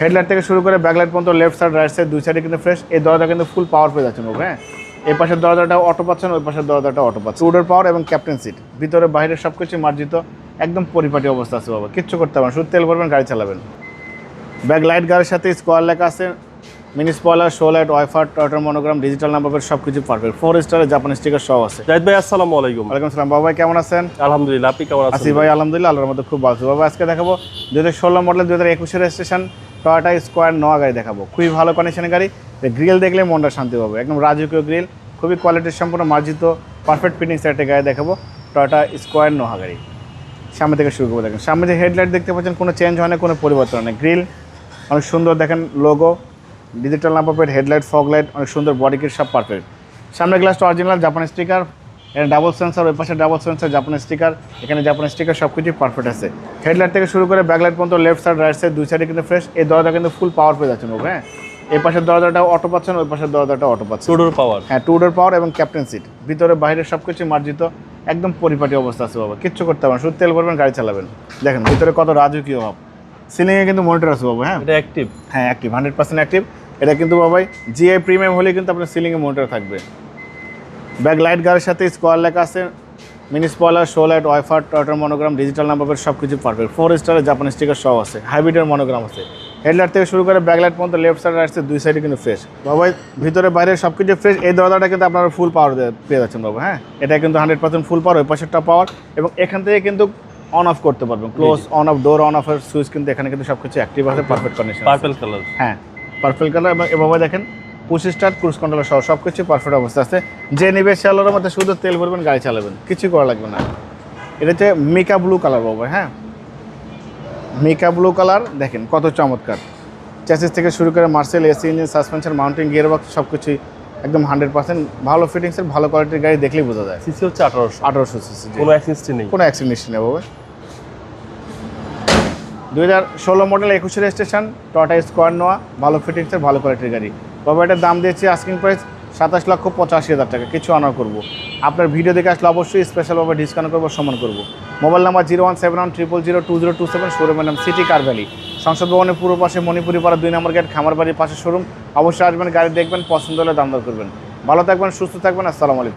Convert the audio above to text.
Headlight থেকে শুরু করে ব্যাকলাইট পর্যন্ত লেফট সাইড রাইট সাইড দুই সাইডে কিন্তু ফ্রেশ এই দরজা কিন্তু ফুল পাওয়ার পেয়ে যাচ্ছেন বাবু হ্যাঁ? এই পাশের দরজাটা অটো পাচ্ছেন ওই পাশের দরজাটা অটো পাচ্ছেন। উডের পাওয়ার এবং ক্যাপ্টেন সিট ভিতরে বাইরে সব কিছু মার্জিত একদম পরিপাটি অবস্থা আছে বাবা কিচ্ছু করতে পারেন শুধু তেল ভরবেন গাড়ি চালাবেন। ব্যাক লাইট গাড়ির সাথে স্কোয়ার লেখা আছে mini spoiler show light wiper টয়টার monogram digital number সব কিছু পারফেক্ট ফোর স্টারের জাপানি স্টিকার সব আছে। জাহিদ ভাই আসসালামু আলাইকুম। ওয়ালাইকুম সালাম বাবা কেমন আছেন? আলহামদুলিল্লাহ আপনি কেমন আসি আছেন ভাই আলহামদুলিল্লাহ আল্লাহর মধ্যে খুব ভালো আছি। বাবা আজকে দেখাবো দু হাজার ষোলো মডেল দু হাজার একুশের স্টেশন টয়টা স্কোয়ার নোয়া গাড়ি দেখাবো। খুবই ভালো কন্ডিশনের গাড়ি। গ্রিল দেখলে মনটা শান্তি পাবে। একদম রাজকীয় গ্রিল খুবই কোয়ালিটির সম্পূর্ণ মার্জিত পারফেক্ট ফিটিং একটা গাড়ি দেখাবো। টয়টা স্কোয়ার নোহা গাড়ি। সামনে থেকে শুরু করব দেখেন। সামনে যে হেডলাইট দেখতে পাচ্ছেন, কোনো চেঞ্জ হয় না, কোনো পরিবর্তন নেই। গ্রিল অনেক সুন্দর দেখেন logo digital number headlight fog light অনেক সুন্দর বডি কিট সব পারফেক্ট সামনে গ্লাসটা অরিজিনাল জাপানি স্টিকার এখানে ডাবল সেন্সার ওই পাশে ডাবল সেন্সার জাপানি স্টিকার এখানে জাপানি স্টিকার সব কিছুই পারফেক্ট আছে। হেডলাইট থেকে শুরু করে ব্যাকলাইট পর্যন্ত লেফট সাইড রাইট সাইড দুই সাইডে কিন্তু ফ্রেশ এই দরজা কিন্তু ফুল পাওয়ার পেয়ে যাচ্ছেন হ্যাঁ? এই পাশের দরজাটা অটো পাচ্ছেন ওই পাশের দরজাটা অটো পাচ্ছেন। টুডোর পাওয়ার হ্যাঁ টুডের পাওয়ার এবং ক্যাপ্টেন সিট ভিতরে বাইরে সব কিছু মার্জিত একদম পরিপাটি অবস্থা আছে বাবা কিচ্ছু করতে পারেন শুধু তেল ভরবেন গাড়ি চালাবেন। দেখেন ভিতরে কত রাজকীয় ভাব। সিলিংয়ে কিন্তু মনিটর আছে বাবা হ্যাঁ? এটা অ্যাক্টিভ হ্যাঁ অ্যাক্টিভ হান্ড্রেড পার্সেন্ট অ্যাক্টিভ এটা কিন্তু বাবাই জিআই প্রিমিয়াম হলে কিন্তু আপনার সিলিংয়ে মনিটর থাকবে। ব্যাক লাইট গাড়ির সাথে স্কোয়ার লেখা আছে mini spoiler show light wiper টয়টার monogram digital number সব কিছু পারফেক্ট ফোর স্টারের জাপানি স্টিকার সব আছে হাইব্রিডের মনোগ্রাম আছে। হেডলাইট থেকে শুরু করে ব্যাক লাইট পর্যন্ত লেফট সাইড রাইট সাইড দুই সাইডে কিন্তু ফ্রেশ বাবাই ভিতরে বাইরে সব কিছু ফ্রেশ এই দরজাটা কিন্তু আপনারা ফুল পাওয়ার পেয়ে যাচ্ছেন বাবা হ্যাঁ? এটা কিন্তু হান্ড্রেড পার্সেন্ট ফুল পাওয়ার ওই পাশেরটা পাওয়ার এবং এখান থেকে কিন্তু অন অফ করতে পারবেন। Close on off door on অফের সুইচ কিন্তু এখানে কিন্তু সব কিছু অ্যাক্টিভ আছে পারফেক্ট কন্ডিশন পার্পল কালার হ্যাঁ পার্পল কালার এবং এভাবে দেখেন পুশ স্টার্ট ক্রুজ কন্ট্রোল সহ সব কিছু পারফেক্ট অবস্থা আছে। যে নিবে চালানোর মধ্যে শুধু তেল ভরবেন গাড়ি চালাবেন কিছু করা লাগবে না। এটা হচ্ছে মিকা ব্লু কালার বাবা হ্যাঁ? মিকা ব্লু কালার দেখেন কত চমৎকার। চ্যাসিস থেকে শুরু করে Marcel AC engine suspension mounting gear box সব কিছুই একদম হান্ড্রেড পার্সেন্ট ভালো ফিটিংসের ভালো কোয়ালিটির গাড়ি দেখলেই বোঝা যায়। সিসি হচ্ছে আঠারোশো। আঠারোশো সিসি কোনো অ্যাক্সিস্টি নেই। কোনো অ্যাক্সিডেন্ট নেই বাবা। দুই হাজার ষোলো মডেল একুশের স্টেশন টটা স্কোয়ার নোয়া ভালো ফিটিংসের ভালো কোয়ালিটির গাড়ি। বাবা এটার দাম দিয়েছি আস্কিং প্রাইস সাতাশ লক্ষ পঁচাশি হাজার টাকা। কিছু অনার করব। আপনার ভিডিও দেখে আসলে অবশ্যই স্পেশালভাবে ডিসকাউন্ট করব, সমান করব। Mobile number zero one seven one triple zero two zero two seven শোরুমের নাম সিটি কারভ্যালি সংসদ ভবনের পূর্ব পাশে মণিপুরি পাড়া দুই নম্বর গেট খামার বাড়ির পাশে শোরুম অবশ্যই আসবেন, গাড়ি দেখবেন, পছন্দ হলে দাম দর করবেন। ভালো থাকবেন, সুস্থ থাকবেন, আসসালামু আলাইকুম।